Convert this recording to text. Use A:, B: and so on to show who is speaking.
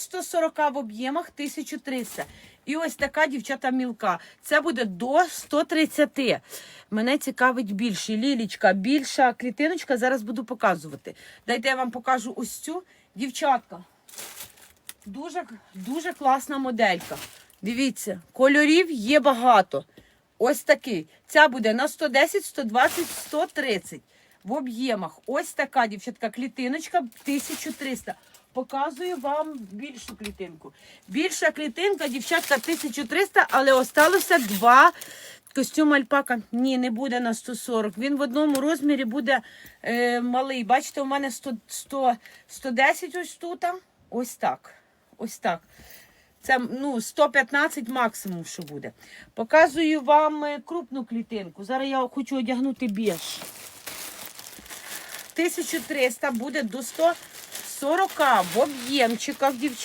A: 140 в об'ємах 1300. І ось така дівчата мілка. Це буде до 130. Мене цікавить більше. Лілічка, більша клітиночка. Зараз буду показувати. Дайте я вам покажу ось цю. Дівчатка. Дуже, дуже класна моделька. Дивіться, кольорів є багато. Ось такий. Ця буде на 110, 120, 130 в об'ємах. Ось така дівчатка клітиночка 1300. Показую вам більшу клітинку. Більша клітинка, дівчатка 1300, але осталося два. Костюм альпака ні, не буде на 140. Він в одному розмірі буде е, малий. Бачите, у мене 100, 100, 110 ось тут. Ось так. Ось так. Це ну, 115 максимум, що буде. Показую вам е, крупну клітинку. Зараз я хочу одягнути біж. 1300 буде до 140 в об'ємчиках, дівчата.